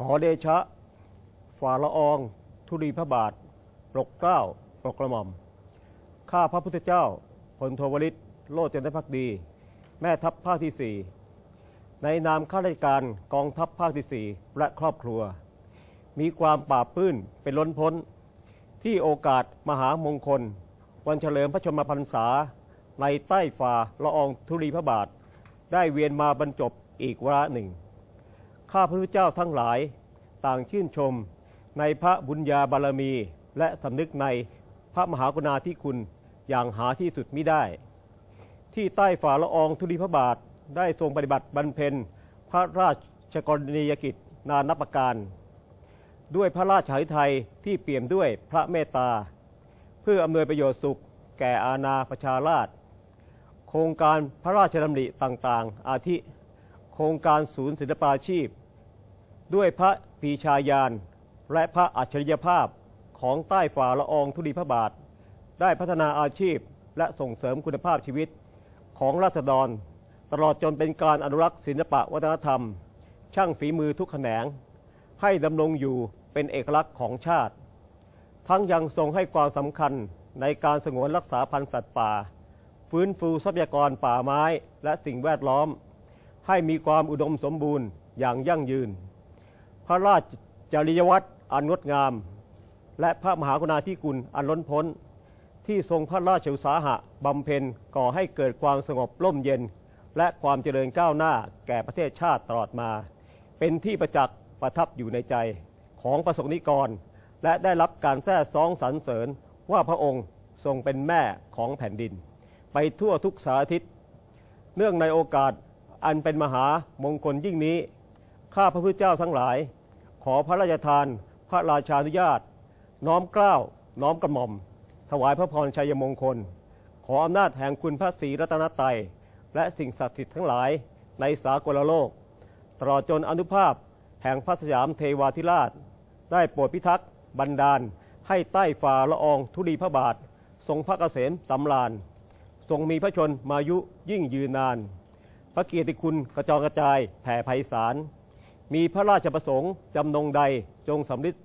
ขอเดชะ ฝ่าละออง ธุลีพระบาท ปกเกล้า ปกกระหม่อม ข้าพระพุทธเจ้า พลโทวริศโลดจนพักดี แม่ทัพภาคที่สี่ในนามข้าราชการกองทัพภาคที่สี่และครอบครัว มีความปราบปื้นเป็นล้นพ้น ที่โอกาสมหามงคล วันเฉลิมพระชนมพรรษา ในใต้ฝ่าละอองธุลีพระบาท ได้เวียนมาบรรจบอีกวาระหนึ่ง ข้าพระพุทธเจ้าทั้งหลายต่างชื่นชมในพระบุญญาบารมี และสำนึกในพระมหากรุณาธิคุณอย่างหาที่สุดมิได้ ที่ใต้ฝ่าละอองธุลีพระบาทได้ทรงปฏิบัติบรรเพ็ญพระราชกรณียกิจนานับประการ ด้วยพระราชหฤทัยที่เปี่ยมด้วยพระเมตตา เพื่ออำนวยประโยชน์สุข แก่อาณาประชาราษฎรโครงการพระราชดำริต่างๆ อาทิ โครงการศูนย์ศิลปาชีพ ด้วยพระปีชาญาณและพระอัจฉริยภาพของใต้ฝ่าละอองธุลีพระบาท ได้พัฒนาอาชีพและส่งเสริมคุณภาพชีวิตของราษฎร ตลอดจนเป็นการอนุรักษ์ศิลปะวัฒนธรรม ช่างฝีมือทุกแขนง ให้ดำรงอยู่เป็นเอกลักษณ์ของชาติ ทั้งยังทรงให้ความสำคัญในการสงวนรักษาพันธุ์สัตว์ป่า ฟื้นฟูทรัพยากรป่าไม้และสิ่งแวดล้อม ให้มีความอุดมสมบูรณ์อย่างยั่งยืน พระราชจริยวัตรอันงดงาม และพระมหากรุณาธิคุณอันล้นพ้น ที่ทรงพระราชอุตสาหะบำเพ็ญก่อให้เกิดความสงบร่มเย็น และความเจริญก้าวหน้าแก่ประเทศชาติตลอดมา เป็นที่ประจักษ์ประทับอยู่ในใจของประสงนิกร และได้รับการแท้ซองสรรเสริญว่าพระองค์ทรงเป็นแม่ของแผ่นดิน ไปทั่วทุกสารทิศเนื่องในโอกาสอันเป็นมหามงคลยิ่งนี้ ข้าพระพุทธเจ้าทั้งหลาย ขอพระราชทาน พระราชานุญาต น้อมเกล้า น้อมกระหม่อม ถวายพระพรชัยมงคล ขออำนาจแห่งคุณพระศรีรัตนตรัยและสิ่งศักดิ์สิทธิ์ทั้งหลายในสากลโลก ตลอดจนอนุภาพแห่งพระสยามเทวาธิราช ได้โปรดพิทักษ์บันดาล ให้ใต้ฝ่าละอองธุลีพระบาท ทรงพระเกษมสำราญ ทรงมีพระชนมายุยิ่งยืนนาน พระเกียรติคุณกระจองกระจายแผ่ไพศาล มีพระราชประสงค์จำนงใดจงสำลิด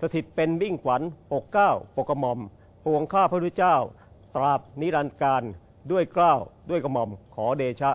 สถิตเป็นวิ่งขวัญปกเก้าปกกระหม่อมปวงข้าพระพุทธเจ้า ตราบนิรันดร์การด้วยเกล้าวด้วยกระหม่อมขอเดชะ